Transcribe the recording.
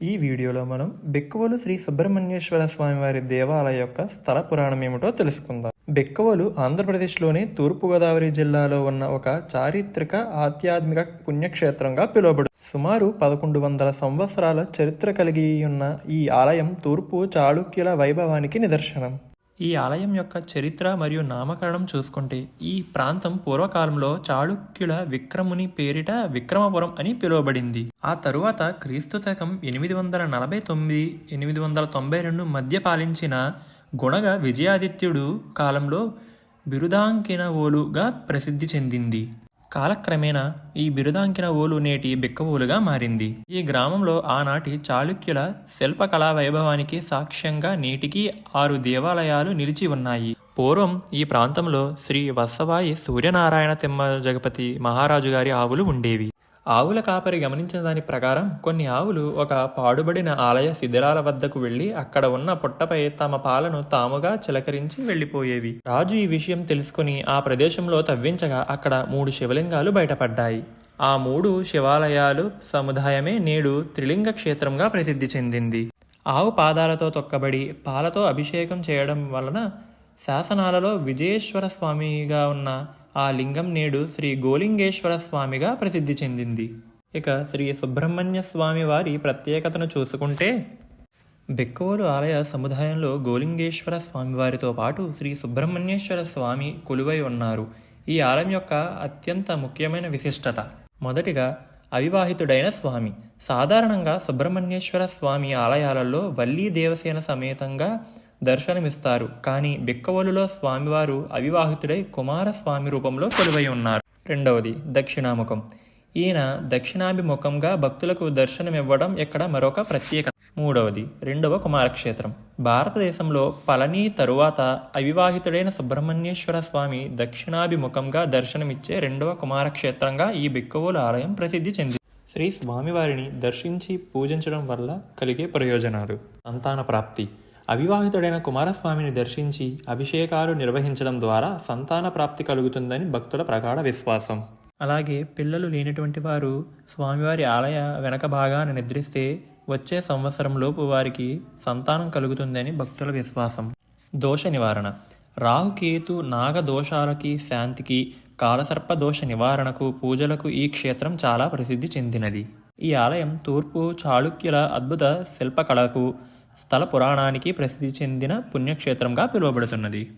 ఈ వీడియోలో మనం బెక్కువలు శ్రీ సుబ్రహ్మణ్యేశ్వర స్వామి వారి దేవాలయ యొక్క స్థల పురాణం ఏమిటో తెలుసుకుందాం. బెక్కువలు ఆంధ్రప్రదేశ్లోని తూర్పుగోదావరి జిల్లాలో ఉన్న ఒక చారిత్రక ఆధ్యాత్మిక పుణ్యక్షేత్రంగా పిలువబడు. సుమారు పదకొండు వందల సంవత్సరాల చరిత్ర కలిగి ఉన్న ఈ ఆలయం తూర్పు చాళుక్యుల వైభవానికి నిదర్శనం. ఈ ఆలయం యొక్క చరిత్ర మరియు నామకరణం చూసుకుంటే ఈ ప్రాంతం పూర్వకాలంలో చాళుక్యుల విక్రముని పేరిట విక్రమపురం అని పిలువబడింది. ఆ తరువాత క్రీస్తు శకం ఎనిమిది వందల నలభై తొమ్మిది ఎనిమిది వందల తొంభై రెండు మధ్య పాలించిన గుణగ విజయాదిత్యుడు కాలంలో బిరుదాంకినవోలుగా ప్రసిద్ధి చెందింది. కాలక్రమేణా ఈ బిరుదాంకిన ఓలు నేటి బిక్కవోలుగా మారింది. ఈ గ్రామంలో ఆనాటి చాళుక్యుల శిల్పకళా వైభవానికి సాక్ష్యంగా నేటికి ఆరు దేవాలయాలు నిలిచి ఉన్నాయి. పూర్వం ఈ ప్రాంతంలో శ్రీ వత్సవాయి సూర్యనారాయణ తిమ్మ జగపతి మహారాజు గారి ఆవులు ఉండేవి. ఆవుల కాపరి గమనించిన దాని ప్రకారం కొన్ని ఆవులు ఒక పాడుబడిన ఆలయ శిథిలాల వద్దకు వెళ్ళి అక్కడ ఉన్న పుట్టపై తమ పాలను తాముగా చిలకరించి వెళ్ళిపోయేవి రాజు ఈ విషయం తెలుసుకుని ఆ ప్రదేశంలో తవ్వించగా అక్కడ మూడు శివలింగాలు బయటపడ్డాయి. ఆ మూడు శివాలయాలు సముదాయమే నేడు త్రిలింగ క్షేత్రంగా ప్రసిద్ధి చెందింది. ఆవు పాదాలతో తొక్కబడి పాలతో అభిషేకం చేయడం వలన శాసనాలలో విజయేశ్వర స్వామిగా ఉన్న ఆ లింగం నేడు శ్రీ గోలింగేశ్వర స్వామిగా ప్రసిద్ధి చెందింది. ఇక శ్రీ సుబ్రహ్మణ్య స్వామి వారి ప్రత్యేకతను చూసుకుంటే బెక్కోలు ఆలయ సముదాయంలో గోలింగేశ్వర స్వామి వారితో పాటు శ్రీ సుబ్రహ్మణ్యేశ్వర స్వామి కొలువై ఉన్నారు. ఈ ఆలయం యొక్క అత్యంత ముఖ్యమైన విశిష్టత. మొదటిగా అవివాహితుడైన స్వామి. సాధారణంగా సుబ్రహ్మణ్యేశ్వర స్వామి ఆలయాలలో వల్లీ దేవసేన సమేతంగా దర్శనమిస్తారు. కానీ బిక్కవలులో స్వామివారు అవివాహితుడై కుమారస్వామి రూపంలో కొలువై ఉన్నారు. రెండవది దక్షిణాముఖం. ఈయన దక్షిణాభిముఖంగా భక్తులకు దర్శనమివ్వడం ఇక్కడ మరొక ప్రత్యేకత. మూడవది రెండవ కుమారక్షేత్రం. భారతదేశంలో పళని తరువాత అవివాహితుడైన సుబ్రహ్మణ్యేశ్వర స్వామి దక్షిణాభిముఖంగా దర్శనమిచ్చే రెండవ కుమారక్షేత్రంగా ఈ బిక్కవోలు ఆలయం ప్రసిద్ధి చెంది. శ్రీ స్వామివారిని దర్శించి పూజించడం వల్ల కలిగే ప్రయోజనాలు. సంతాన ప్రాప్తి. అవివాహితుడైన కుమారస్వామిని దర్శించి అభిషేకాలు నిర్వహించడం ద్వారా సంతాన ప్రాప్తి కలుగుతుందని భక్తుల ప్రగాఢ విశ్వాసం. అలాగే పిల్లలు లేనటువంటి వారు స్వామివారి ఆలయ వెనక భాగాన నిద్రిస్తే వచ్చే సంవత్సరంలోపు వారికి సంతానం కలుగుతుందని భక్తుల విశ్వాసం. దోష నివారణ. రాహుకేతు నాగ దోషాలకి శాంతికి కాలసర్ప దోష నివారణకు పూజలకు ఈ క్షేత్రం చాలా ప్రసిద్ధి చెందినది. ఈ ఆలయం తూర్పు చాళుక్యుల అద్భుత శిల్పకళకు స్థల పురాణానికి ప్రసిద్ధి చెందిన పుణ్యక్షేత్రంగా పిలువబడుతున్నది.